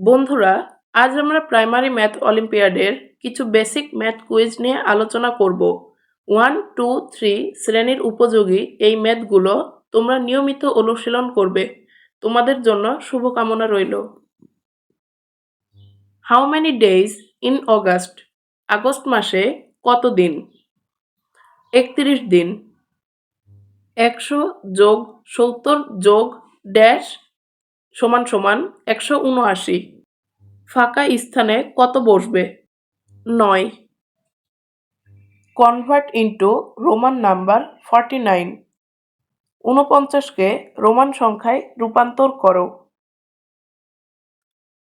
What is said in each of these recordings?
বন্ধুরা, আজ আমরা প্রাইমারি ম্যাথ অলিম্পিয়াডের কিছু বেসিক ম্যাথ কুইজ নিয়ে আলোচনা করব। ওয়ান, টু, থ্রি শ্রেণির উপযোগী এই ম্যাথগুলো তোমরা নিয়মিত অনুশীলন করবে। তোমাদের জন্য শুভকামনা রইল। How many days in August August মাসে কত দিন? একত্রিশ দিন। একশো যোগ সত্তর যোগ ড্যাশ সমান সমান একশো উনআশি। ফাঁকা স্থানে কত বসবে? নয়। Convert into Roman number forty nine ঊনপঞ্চাশকে Roman সংখ্যায় রূপান্তর করো।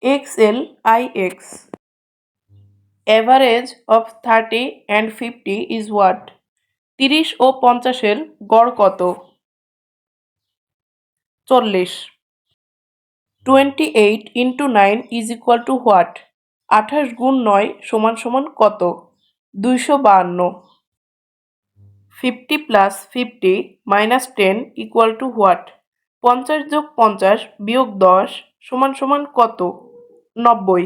X L I X. Average of thirty and fifty is what তিরিশ ও পঞ্চাশের গড় কত? চল্লিশ। Twenty eight into nine is equal to what আঠাশ গুণ নয় সমান সমান কত? দুইশো বাহান্ন। Fifty plus fifty minus ten equal to what পঞ্চাশ যোগ পঞ্চাশ বিয়োগ দশ সমান সমান কত? নব্বই।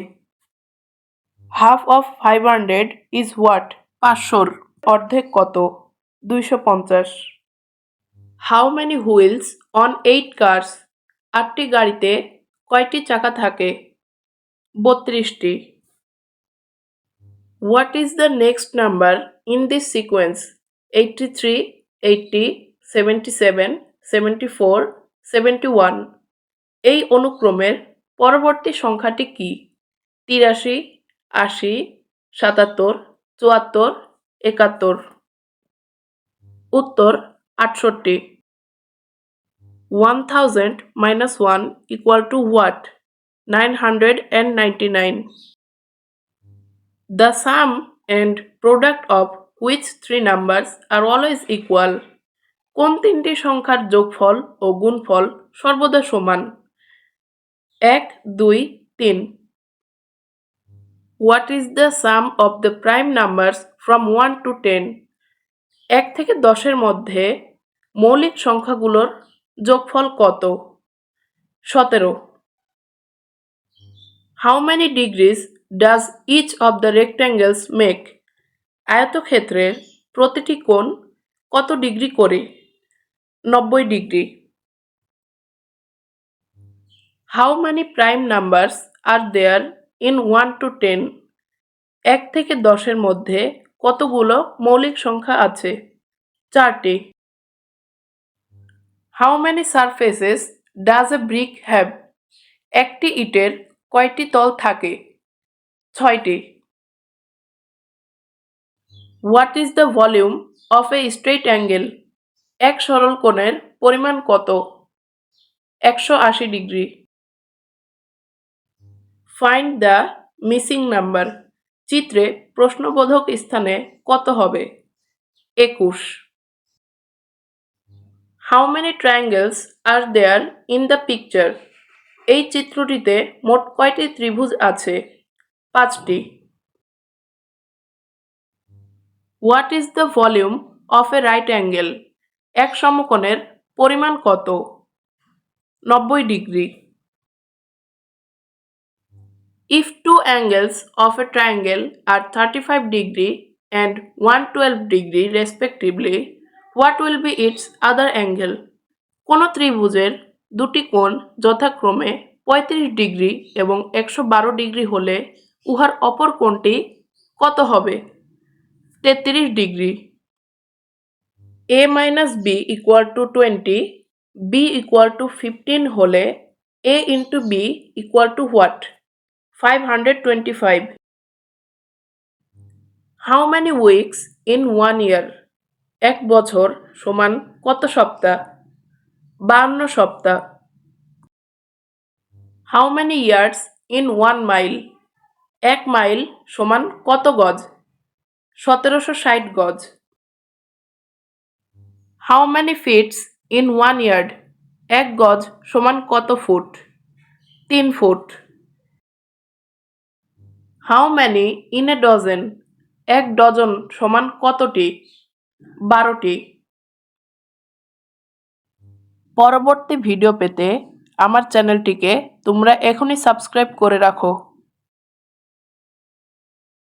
Half of five hundred is what পাঁচশোর অর্ধেক কত? দুইশো পঞ্চাশ। How many wheels on eight cars আটটি গাড়িতে কয়টি চাকা থাকে? বত্রিশটি। What is the next number in this sequence eighty three eighty seventy seven seventy four seventy one এই অনুক্রমের পরবর্তী সংখ্যাটি কি? তিরাশি, আশি, সাতাত্তর, চুয়াত্তর, একাত্তর। উত্তর আটষট্টি। One thousand minus one equal to what nine hundred and ninety nine the sum and product of which three numbers are always equal কোন তিনটি সংখ্যার যোগফল ও গুণফল সর্বদা সমান? এক, দুই, তিন। What is the sum of the prime numbers from one to ten এক থেকে দশের মধ্যে মৌলিক সংখ্যাগুলোর যোগফল কত? সতেরো। How many degrees does each of the rectangles make আয়তক্ষেত্রের প্রতিটি কোণ কত ডিগ্রি করে? নব্বই degree. How many prime numbers are there in one to ten এক থেকে দশের মধ্যে কতগুলো মৌলিক সংখ্যা আছে? চারটি। How many surfaces does a brick have একটি ইটের কয়টি তল থাকে? ছয়টি। What is the volume of a straight angle এক সরল কোণের পরিমাণ কত? একশো আশি degree. Find the missing number চিত্রে প্রশ্নবোধক স্থানে কত হবে? একুশ। How many triangles are there in the picture এই চিত্রটিতে মোট কয়টি ত্রিভুজ আছে? পাঁচটি। What is the volume of a right angle এক সমকোণের পরিমাণ কত? নব্বই degree. If two angles of a triangle are 35 degree and 112 degree respectively, what will be its other angle? কোনো ত্রিভুজের দুটি কোণ যথাক্রমে পঁয়ত্রিশ ডিগ্রি এবং একশো বারো ডিগ্রি হলে উহার অপর কোণটি কত হবে? তেত্রিশ degree. A minus B equal to twenty, B equal to fifteen হলে A into B equal to what? Five hundred twenty five. How many weeks in one year? এক বছর সমান কত সপ্তাহ? বাহান্ন সপ্তাহ। How many yards in one mile এক mile সমান কত গজ? সতেরোশো ষাট গজ। How many feet in one yard এক গজ সমান কত ফুট? তিন foot. How many in a dozen এক ডজন সমান কতটি? বারোটি। পরবর্তী ভিডিও পেতে আমার চ্যানেলটিকে তোমরা এখনই সাবস্ক্রাইব করে রাখো।